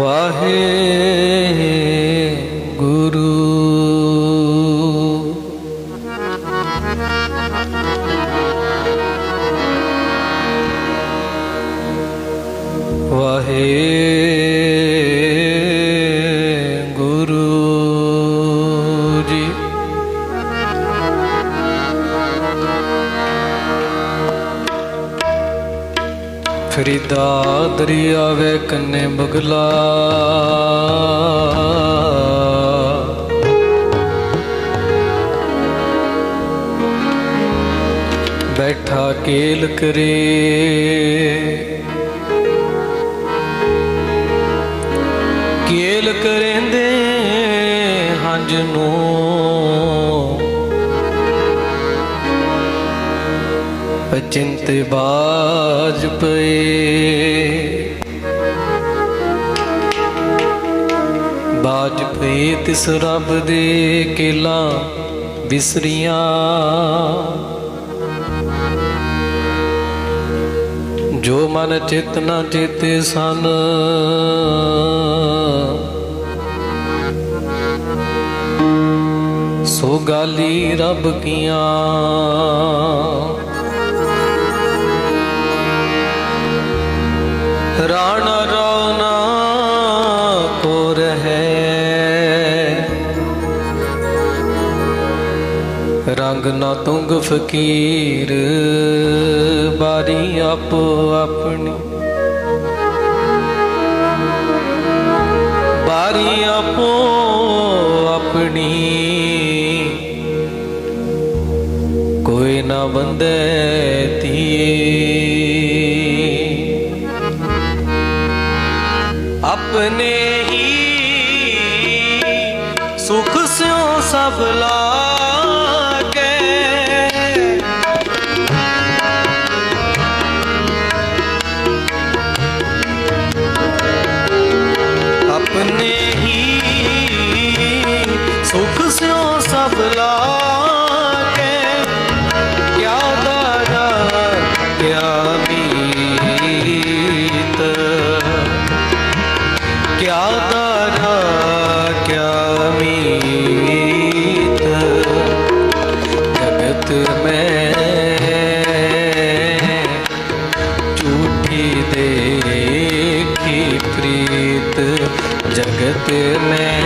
ਵਾਹੇ ਗੁਰੂ ਵਾਹੇ ਫਰੀਦਾ ਦਰਿਆਵੇ ਕੰਨੇ ਬਗਲਾ ਬੈਠਾ ਕੇਲ ਕਰੇ। ਕੇਲ ਕਰੇਂਦੇ ਹੰਝ ਨੂੰ। ਅਚਿੰਤ ਬਾਜ ਪਏ। ਬਾਜ ਪਏ ਤਿਸ ਰੱਬ ਦੇ ਕੇਲਾ ਬਿਸਰੀਆਂ। ਜੋ ਮਨ ਚਿਤ ਨ ਚੇਤੇ ਸਨ। ਸੋ ਗਾਲੀ ਰੱਬ ਕੀਆਂ। ਰਾਣ ਰੌਨਾ ਕੋ ਰਹੈ। ਰੰਗ ਨਾ ਤੁੰਗ ਫਕੀਰ, ਬਾਰੀ ਆਪੋ ਆਪਣੀ। ਬਾਰੀ ਆਪੋ ਆਪਣੀ। ਕੋਈ ਨਾ ਬੰਦੇ ਆਪਣੇ ਝੂਠੀ ਦੇਖੀ ਪ੍ਰੀਤ ਜਗਤ ਮੈਂ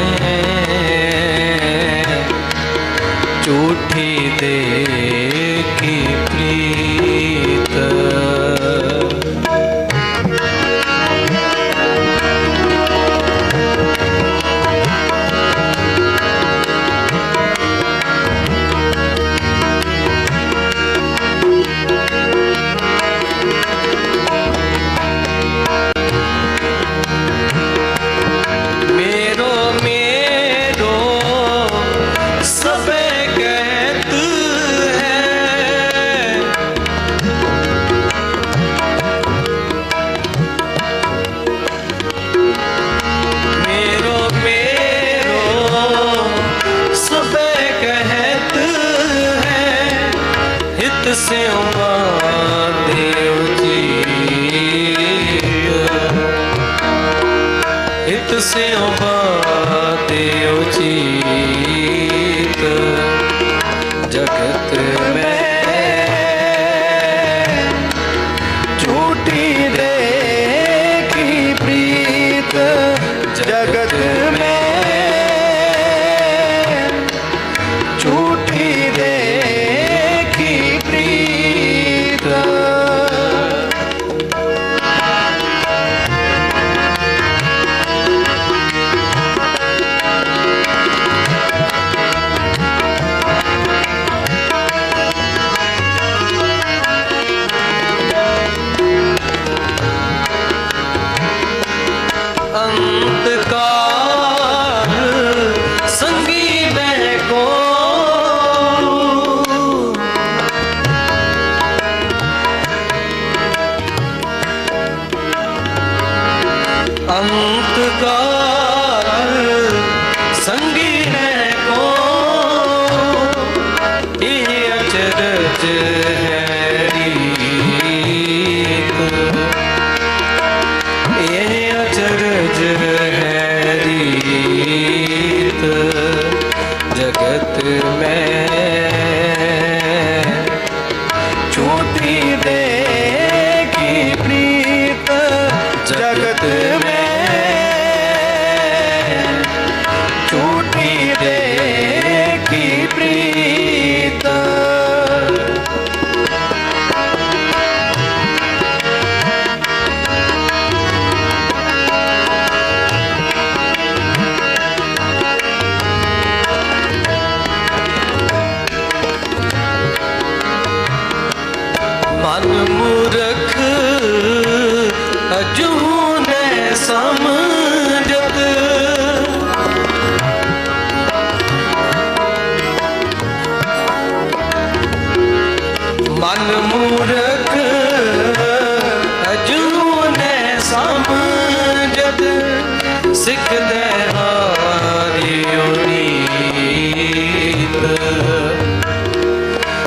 ਝੂਠੀ ਸਿਉ ਮਹਾਦੇਵ ਜੀ ਇਤ ਸਿਉ ਮਹਾਦੇਵ ਜੀ ਰਚ ਹੈ ਰੀਤ ਇਹ ਅਚਰਜ ਹੈ ਰੀਤ। ਜਗਤ ਮੈਂ ਛੋਟੀ ਦੇ ਨੇ ਸਮਝਤ ਸਿੱਖਦੇ ਹਾਰਿਓ ਨੀਤ।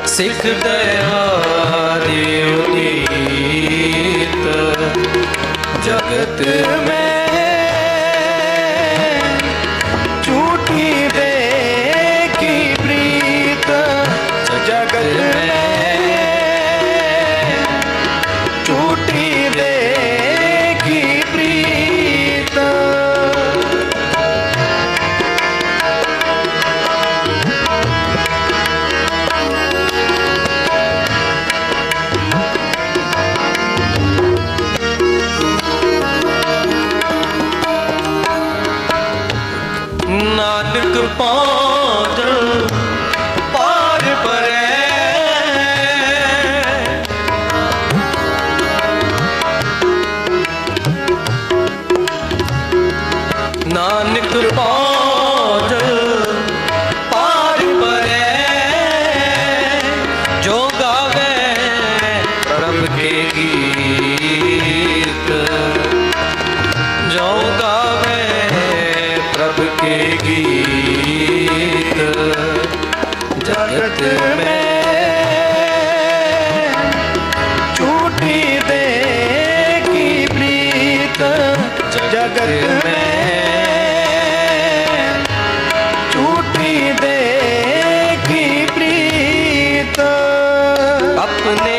ਸਿੱਖ ਦਇਆਰਿਉ ਨੀਤ। ਜਗਤ ਮੈਂ ਨਾਨਕ ਪਾਦ ਜਗਤ ਮੈਂ। ਝੂਠੀ ਦੇ ਕੀ ਪ੍ਰੀਤ ਜਗਤ ਮੈਂ। ਝੂਠੀ ਦੇ ਕੀ ਪ੍ਰੀਤ। ਆਪਣੇ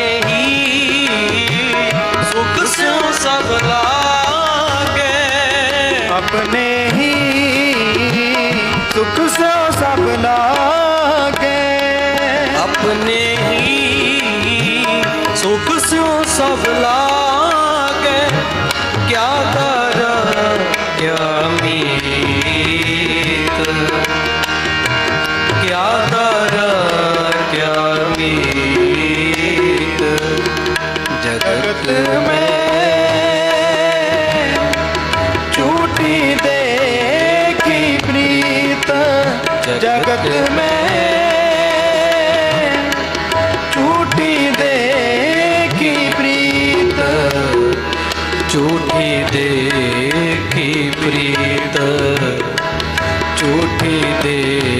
ਸਭ ਲਾਗੇ। ਕਿਆ ਕਰ ਕਿਆ ਮੀਤ ਕਿਆ ਕਰ ਕਿਆ ਮੀਤ ਜਗਤ ਮੈਂ ਜਗਤ ਝੂਠੀ ਦੇ ਕੀ ਪ੍ਰੀਤ ਝੂਠੀ ਦੇ